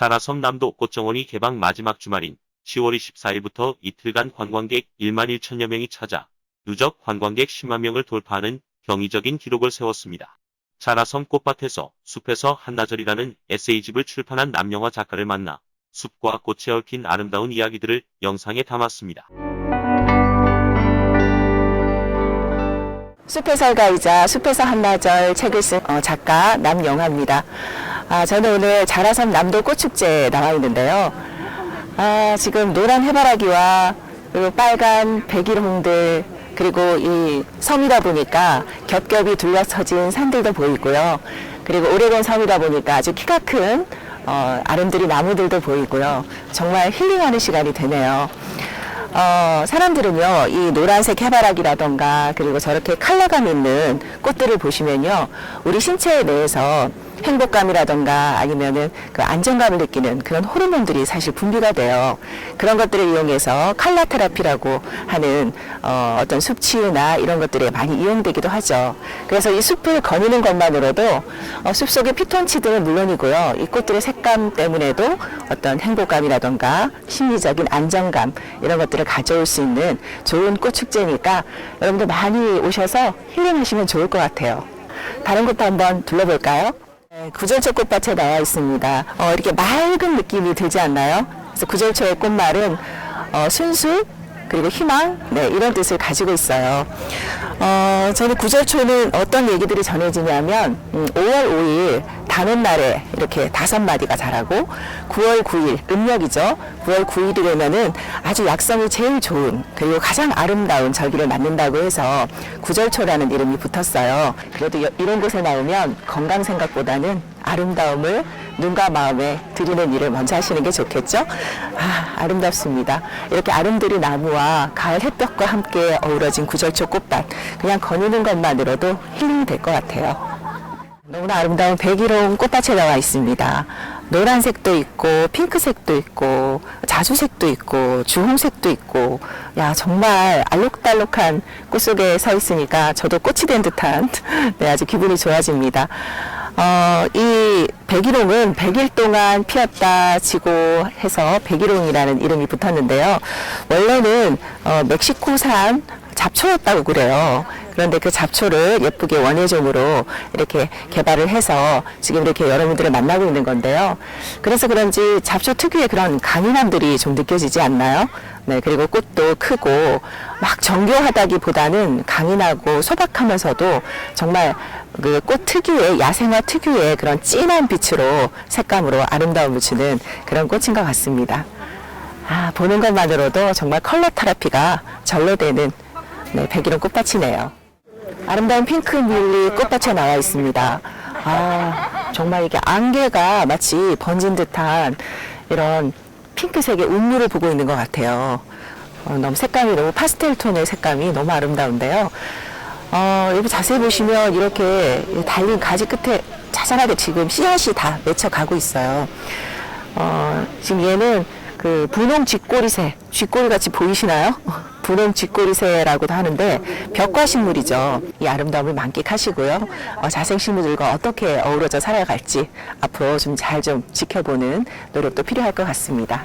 자라섬 남도 꽃정원이 개방 마지막 주말인 10월 24일부터 이틀간 관광객 1만 1천여 명이 찾아 누적 관광객 10만 명을 돌파하는 경이적인 기록을 세웠습니다. 자라섬 꽃밭에서 숲에서 한나절이라는 에세이집을 출판한 남영화 작가를 만나 숲과 꽃에 얽힌 아름다운 이야기들을 영상에 담았습니다. 숲의 설가이자 숲에서 한나절 책을 쓴 어, 작가 남영아입니다. 아, 저는 오늘 자라섬 남도 꽃축제에 나와 있는데요. 아, 지금 노란 해바라기와 그리고 빨간 백일홍들 그리고 이 섬이다 보니까 겹겹이 둘러서진 산들도 보이고요. 그리고 오래된 섬이다 보니까 아주 키가 큰 어, 아름드리 나무들도 보이고요. 정말 힐링하는 시간이 되네요. 어, 사람들은요, 이 노란색 해바라기라던가, 그리고 저렇게 컬러감 있는 꽃들을 보시면요, 우리 신체 내에서 행복감이라던가 아니면은 그 안정감을 느끼는 그런 호르몬들이 사실 분비가 돼요. 그런 것들을 이용해서 칼라 테라피라고 하는 어, 어떤 숲 치유나 이런 것들에 많이 이용되기도 하죠. 그래서 이 숲을 거니는 것만으로도 어, 숲 속의 피톤치드는 물론이고요. 이 꽃들의 색감 때문에도 어떤 행복감이라던가 심리적인 안정감 이런 것들을 가져올 수 있는 좋은 꽃 축제니까 여러분들 많이 오셔서 힐링하시면 좋을 것 같아요. 다른 곳도 한번 둘러볼까요? 네, 구절초 꽃밭에 나와 있습니다. 어, 이렇게 맑은 느낌이 들지 않나요? 그래서 구절초의 꽃말은 어, 순수 그리고 희망 네, 이런 뜻을 가지고 있어요. 어, 저는 구절초는 어떤 얘기들이 전해지냐면 음, 5월 5일 다는 날에 이렇게 다섯 마디가 자라고 9월 9일 음력이죠. 9월 9일이 되면은 아주 약성이 제일 좋은 그리고 가장 아름다운 절기를 맞는다고 해서 구절초라는 이름이 붙었어요. 그래도 여- 이런 곳에 나오면 건강 생각보다는 아름다움을 눈과 마음에 드리는 일을 먼저 하시는 게 좋겠죠? 아, 아름답습니다. 이렇게 아름드리 나무와 가을 햇볕과 함께 어우러진 구절초 꽃밭. 그냥 거니는 것만으로도 힐링이 될 것 같아요. 너무나 아름다운 백일홍 꽃밭에 나와 있습니다. 노란색도 있고, 핑크색도 있고, 자주색도 있고, 주홍색도 있고, 야, 정말 알록달록한 꽃 속에 서 있으니까 저도 꽃이 된 듯한, 네, 아주 기분이 좋아집니다. 어, 이 백일홍은 100일 동안 피었다 지고 해서 백일홍이라는 이름이 붙었는데요. 원래는 어, 멕시코산 잡초였다고 그래요. 그런데 그 잡초를 예쁘게 원예종으로 이렇게 개발을 해서 지금 이렇게 여러분들을 만나고 있는 건데요. 그래서 그런지 잡초 특유의 그런 강인함들이 좀 느껴지지 않나요? 네, 그리고 꽃도 크고 막 정교하다기보다는 강인하고 소박하면서도 정말 그 꽃 특유의 야생화 특유의 그런 진한 빛으로 색감으로 아름다움을 주는 그런 꽃인 것 같습니다. 아, 보는 것만으로도 정말 컬러 테라피가 절로 되는 네, 백일홍 꽃밭이네요. 아름다운 핑크 뮬리 꽃밭에 나와 있습니다. 아, 정말 이게 안개가 마치 번진 듯한 이런 핑크색의 운무를 보고 있는 것 같아요. 어, 너무 색감이 너무 파스텔 톤의 색감이 너무 아름다운데요. 어, 여기 자세히 보시면 이렇게 달린 가지 끝에 자잘하게 지금 씨앗이 다 맺혀 가고 있어요. 어, 지금 얘는 그 분홍 쥐꼬리새, 쥐꼬리 같이 보이시나요? 분홍 쥐꼬리새라고도 하는데 벽화 식물이죠. 이 아름다움을 만끽하시고요. 어, 자생식물들과 어떻게 어우러져 살아갈지 앞으로 좀 잘좀 지켜보는 노력도 필요할 것 같습니다.